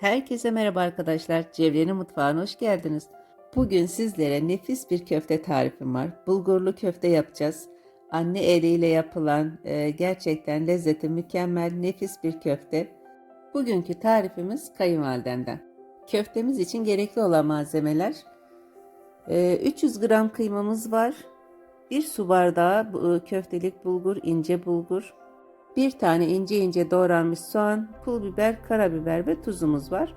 Herkese merhaba arkadaşlar. Cevriye'nin mutfağına hoş geldiniz. Bugün sizlere nefis bir köfte tarifim var. Bulgurlu köfte yapacağız. Anne eliyle yapılan e, gerçekten lezzeti mükemmel nefis bir köfte. Bugünkü tarifimiz kayınvalidemden. Köftemiz için gerekli olan malzemeler e, 300 gram kıymamız var. 1 su bardağı e, köftelik bulgur, ince bulgur, bir tane ince ince doğranmış soğan, pul biber, karabiber ve tuzumuz var.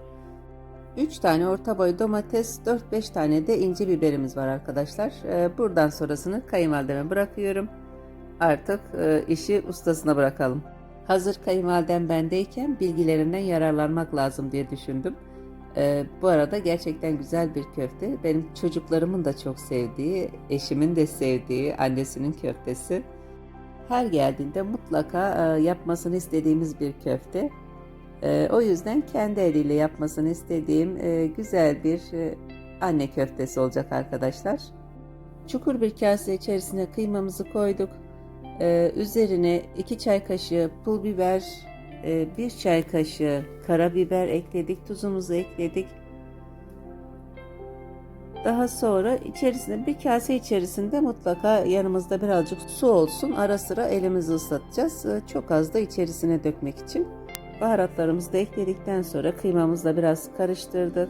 3 tane orta boy domates, 4-5 tane de ince biberimiz var arkadaşlar. Ee, Buradan sonrasını kayınvalideme bırakıyorum. Artık e, işi ustasına bırakalım. Hazır kayınvalidem bendeyken bilgilerinden yararlanmak lazım diye düşündüm. Ee, bu arada gerçekten güzel bir köfte. Benim çocuklarımın da çok sevdiği, eşimin de sevdiği annesinin köftesi. Her geldiğinde mutlaka e, yapmasını istediğimiz bir köfte. E, o yüzden kendi eliyle yapmasını istediğim e, güzel bir anne köftesi olacak arkadaşlar. Çukur bir kase içerisine kıymamızı koyduk. Üzerine 2 çay kaşığı pul biber, 1 çay kaşığı karabiber ekledik, tuzumuzu ekledik. Daha sonra içerisine bir kase içerisinde mutlaka yanımızda birazcık su olsun. Ara sıra elimizi ıslatacağız. Ee, Çok az da içerisine dökmek için. Baharatlarımızı da ekledikten sonra kıymamızla biraz karıştırdık.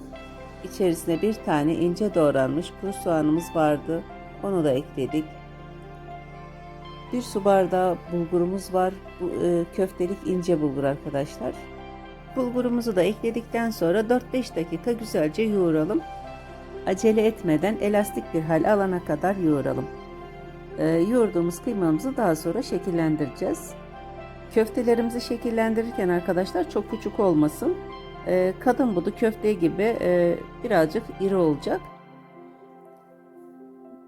İçerisine bir tane ince doğranmış kuru soğanımız vardı. Onu da ekledik. Bir su bardağı bulgurumuz var. Bu e, köftelik ince bulgur arkadaşlar. Bulgurumuzu da ekledikten sonra 4-5 dakika güzelce yoğuralım acele etmeden elastik bir hal alana kadar yoğuralım. Ee, yoğurduğumuz kıymamızı daha sonra şekillendireceğiz. Köftelerimizi şekillendirirken arkadaşlar çok küçük olmasın. Ee, kadın budu köfte gibi e, birazcık iri olacak.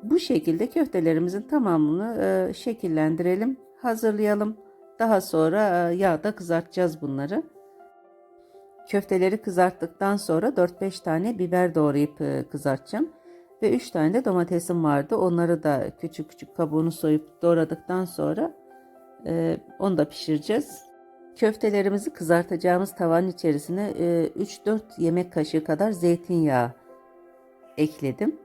Bu şekilde köftelerimizin tamamını e, şekillendirelim, hazırlayalım. Daha sonra e, yağda kızartacağız bunları. Köfteleri kızarttıktan sonra 4-5 tane biber doğrayıp e, kızartacağım. Ve 3 tane de domatesim vardı. Onları da küçük küçük kabuğunu soyup doğradıktan sonra e, onu da pişireceğiz. Köftelerimizi kızartacağımız tavanın içerisine e, 3-4 yemek kaşığı kadar zeytinyağı ekledim.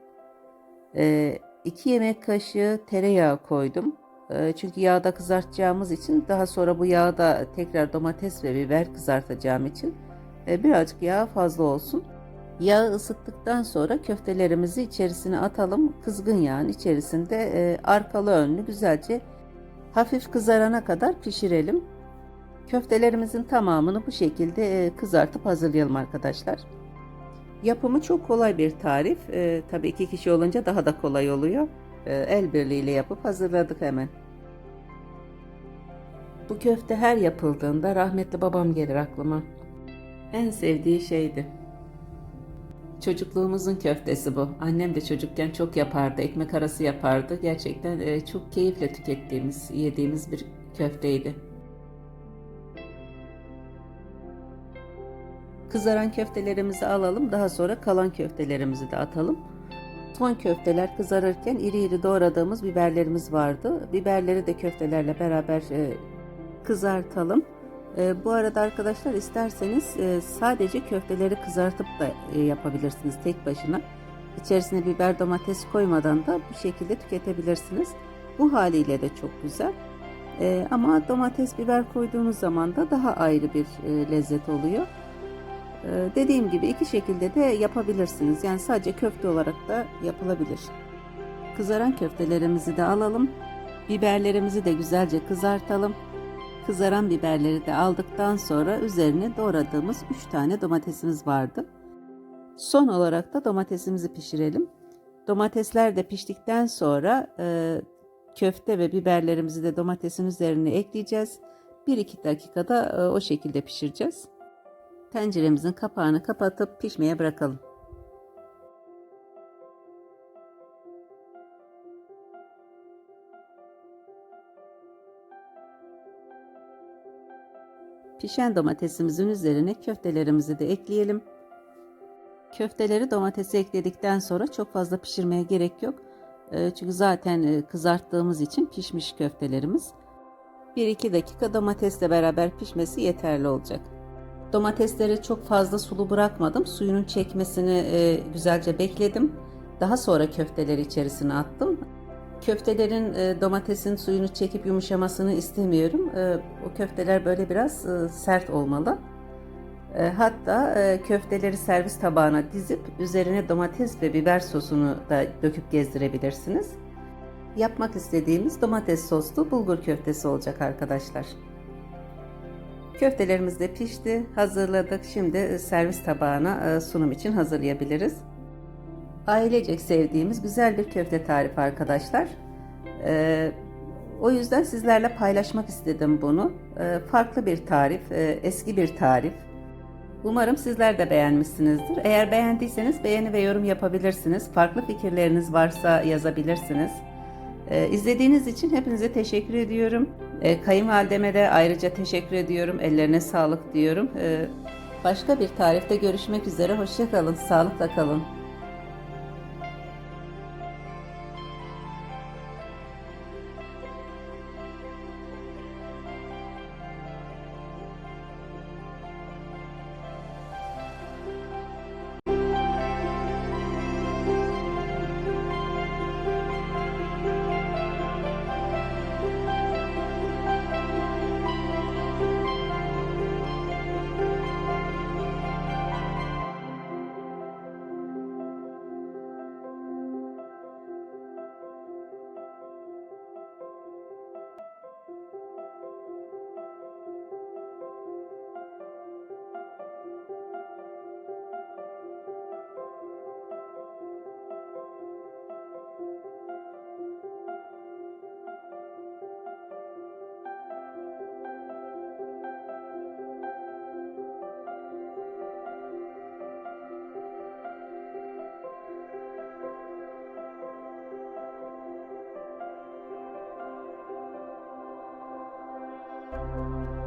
2 yemek kaşığı tereyağı koydum. E, Çünkü yağda kızartacağımız için daha sonra bu yağda tekrar domates ve biber kızartacağım için e, birazcık yağ fazla olsun. Yağı ısıttıktan sonra köftelerimizi içerisine atalım. Kızgın yağın içerisinde e, arkalı önlü güzelce hafif kızarana kadar pişirelim. Köftelerimizin tamamını bu şekilde e, kızartıp hazırlayalım arkadaşlar. Yapımı çok kolay bir tarif. E, tabii iki kişi olunca daha da kolay oluyor. E, el birliğiyle yapıp hazırladık hemen. Bu köfte her yapıldığında rahmetli babam gelir aklıma. En sevdiği şeydi. Çocukluğumuzun köftesi bu. Annem de çocukken çok yapardı. Ekmek arası yapardı. Gerçekten e, çok keyifle tükettiğimiz, yediğimiz bir köfteydi. Kızaran köftelerimizi alalım. Daha sonra kalan köftelerimizi de atalım. Son köfteler kızarırken iri iri doğradığımız biberlerimiz vardı. Biberleri de köftelerle beraber e, kızartalım. E, bu arada arkadaşlar isterseniz e, sadece köfteleri kızartıp da e, yapabilirsiniz tek başına. İçerisine biber domates koymadan da bu şekilde tüketebilirsiniz. Bu haliyle de çok güzel. E, ama domates biber koyduğunuz zaman da daha ayrı bir e, lezzet oluyor. E, dediğim gibi iki şekilde de yapabilirsiniz. Yani sadece köfte olarak da yapılabilir. Kızaran köftelerimizi de alalım. Biberlerimizi de güzelce kızartalım. Kızaran biberleri de aldıktan sonra üzerine doğradığımız 3 tane domatesimiz vardı. Son olarak da domatesimizi pişirelim. Domatesler de piştikten sonra e, köfte ve biberlerimizi de domatesin üzerine ekleyeceğiz. 1-2 dakikada e, o şekilde pişireceğiz. Tenceremizin kapağını kapatıp pişmeye bırakalım. Pişen domatesimizin üzerine köftelerimizi de ekleyelim. Köfteleri domatesi ekledikten sonra çok fazla pişirmeye gerek yok. E, Çünkü zaten e, kızarttığımız için pişmiş köftelerimiz. 1-2 dakika domatesle beraber pişmesi yeterli olacak. Domatesleri çok fazla sulu bırakmadım. Suyunun çekmesini e, güzelce bekledim. Daha sonra köfteleri içerisine attım. Köftelerin e, domatesin suyunu çekip yumuşamasını istemiyorum. E, o köfteler böyle biraz e, sert olmalı. E, hatta e, köfteleri servis tabağına dizip üzerine domates ve biber sosunu da döküp gezdirebilirsiniz. Yapmak istediğimiz domates soslu bulgur köftesi olacak arkadaşlar. Köftelerimiz de pişti. Hazırladık. Şimdi e, servis tabağına e, sunum için hazırlayabiliriz. Ailecek sevdiğimiz güzel bir köfte tarifi arkadaşlar. E, o yüzden sizlerle paylaşmak istedim bunu. E, farklı bir tarif, e, eski bir tarif. Umarım sizler de beğenmişsinizdir. Eğer beğendiyseniz beğeni ve yorum yapabilirsiniz. Farklı fikirleriniz varsa yazabilirsiniz. Ee, izlediğiniz için hepinize teşekkür ediyorum. Ee, kayınvalideme de ayrıca teşekkür ediyorum. Ellerine sağlık diyorum. Ee, başka bir tarifte görüşmek üzere. Hoşçakalın. Sağlıkla kalın. Música